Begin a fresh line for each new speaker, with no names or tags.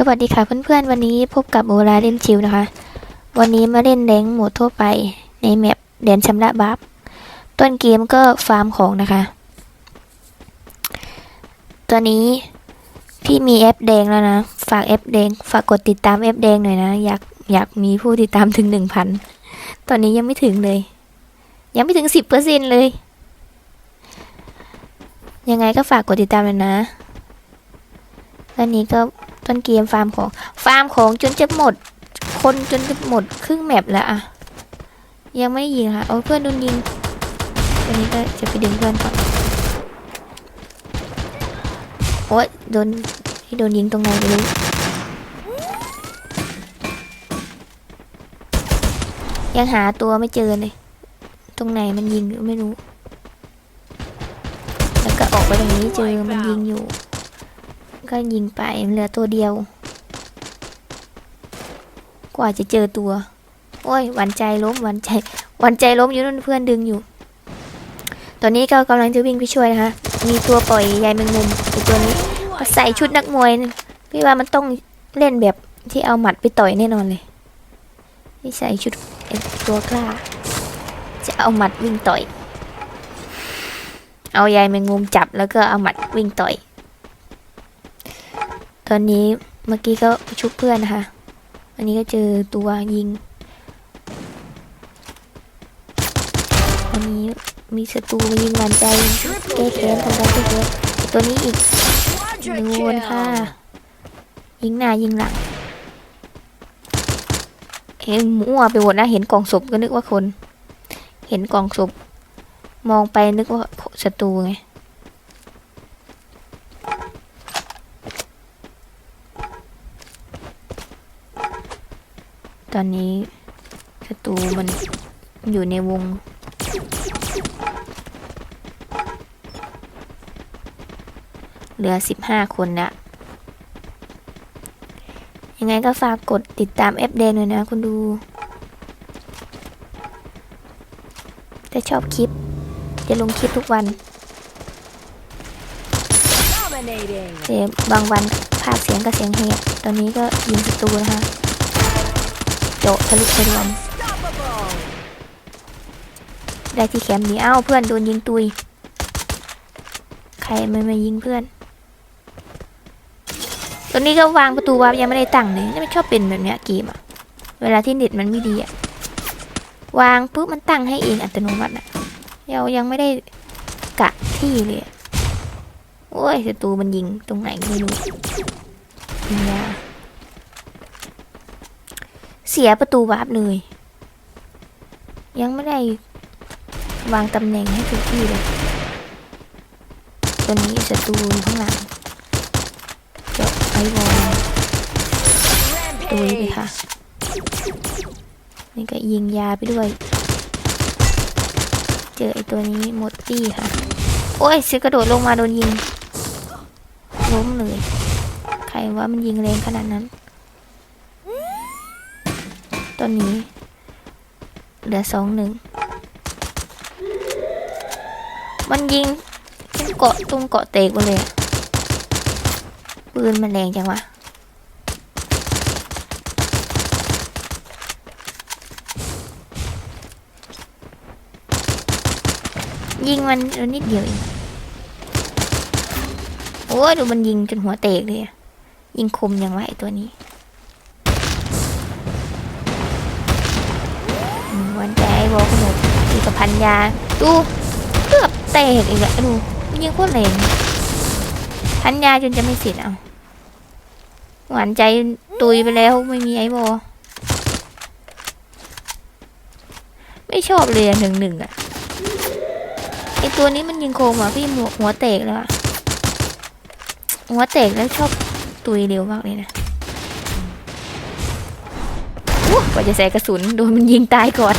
สวัสดีค่ะเพื่อนๆ วันนี้พบกับโอลาเล่นชิวนะคะ วันนี้มาเล่นแรงโหมดทั่วไปในแมปแดนชำระบัฟต้นเกมก็ฟาร์มของนะคะ ตัวนี้พี่มีแอปแดงแล้วนะ ฝากแอปแดง ฝากกดติดตามแอปแดงหน่อยนะ อยากอยากมีผู้ติดตามถึงหนึ่งพันตอนนี้ยังไม่ถึงเลย ยังไม่ถึงสิบเปอร์เซ็นเลย ยังไงก็ฝากกดติดตามเลยนะตอนนี้ก็ ต้นเกมฟาร์มของฟาร์มของจนจะหมด คนจนจะหมดครึ่งแมปแล้วอะยังไม่ได้ยิงค่ะโอ้เพื่อนโดนยิงตัวนี้ก็จะไปดึงเพื่อนก่อนโอ้ยโดนที่โดนยิงตรงไหนไม่รู้ยังหาตัวไม่เจอเลย ตรงไหนมันยิงไม่รู้ แล้วก็ออกไปตรงนี้เจอมันยิงอยู่ ก็ยิงไปเหลือตัวเดียว กว่าจะเจอตัว โอ้ยหวันใจล้มหวันใจหวันใจล้มอยู่นู่นเพื่อนดึงอยู่ ตอนนี้ก็กำลังจะวิ่งไปช่วยนะคะ มีตัวปล่อยใยแมงมุมไอตัวนี้ใส่ชุดนักมวยพี่ว่ามันต้องเล่นแบบที่เอาหมัดไปต่อยแน่นอนเลยที่ใส่ชุดตัวกล้า จะเอาหมัดวิ่งต่อย เอาใยแมงมุมจับแล้วก็เอาหมัดวิ่งต่อย ตอนนี้เมื่อกี้ก็ชุบเพื่อนนะคะ อันนี้ก็เจอตัวยิง อันนี้มีศัตรูยิงหวันใจแก้แค้นทำรแก้แค้นตัวนี้อีกโดนค่ะ ยิงหน้ายิงหลังเห็นมั่วไปหมดนะ เห็นกล่องศพก็นึกว่าคน เห็นกล่องศพมองไปนึกว่าศัตรูไง ตอนนี้ศัตรูมันอยู่ในวง เหลือสิบห้าคนละยังไงก็ฝากกดติดตามแอปแดงหน่อยนะคุณดู ถ้าชอบคลิป จะลงคลิปทุกวัน
Dominating.
แต่บางวันภาคเสียงกับเสียงเฮดตอนนี้ก็ยิงศัตรูนะคะ โจะทะลุทะลวงได้ที่แคมป์นี้อ้าวเพื่อนโดนยิงตุย ใครไม่มายิงเพื่อนตัวนี้ก็วางประตูวาร์ปยังไม่ได้ตั้งเลยนี่ไม่ชอบเป็นแบบเนี้ยเกมอะเวลาที่เน็ตมันไม่ดีอะวางปุ๊บมันตั้งให้เองอัตโนมัติอะเรายังไม่ได้กะที่เลยอะโอ้ยศัตรูมันยิงตรงไหนไม่รู้ยิงยา เสียประตูวาร์ปเลย ยังไม่ได้วางตำแหน่งให้ถูกที่เลยตัวนี้ศัตรูข้างหลังจะไอวอลตุยไป
Rampage.
ค่ะ นี่ก็ยิงยาไปด้วย เจอไอตัวนี้หมดตี้ค่ะ โอ้ยเสือกระโดดลงมาโดนยิง ล้มเลย ใครว่ามันยิงแรงขนาดนั้น ตอนนี้ เหลือสองหนึ่ง มันยิงตรงเกาะตรงเกาะเตกหมดเลย ปืนมันแรงจังวะยิงมันนิดเดียวเอง โอ้ยดูมันยิงจนหัวเตกเลยอะยิงคมอย่างไรตัวนี้ อืมวันใจไอ้บอกขนมอีกับพันยา ดูเกือบเตกอีกแล้วดูมันยิงโคตรแรงพันยาจนจะไม่เสร็จเอาหวานใจตุยไปแล้วไม่มีไอ้บอไม่ชอบเลยหนึ่งหนึ่งอะไอตัวนี้มันยิงโคมอะพี่หมวกหัวเตกแล้วอะหัวเตกแล้วชอบตุยเร็วมากเลยนะ กว่าจะใส่กระสุนโดนมันยิงตายก่อน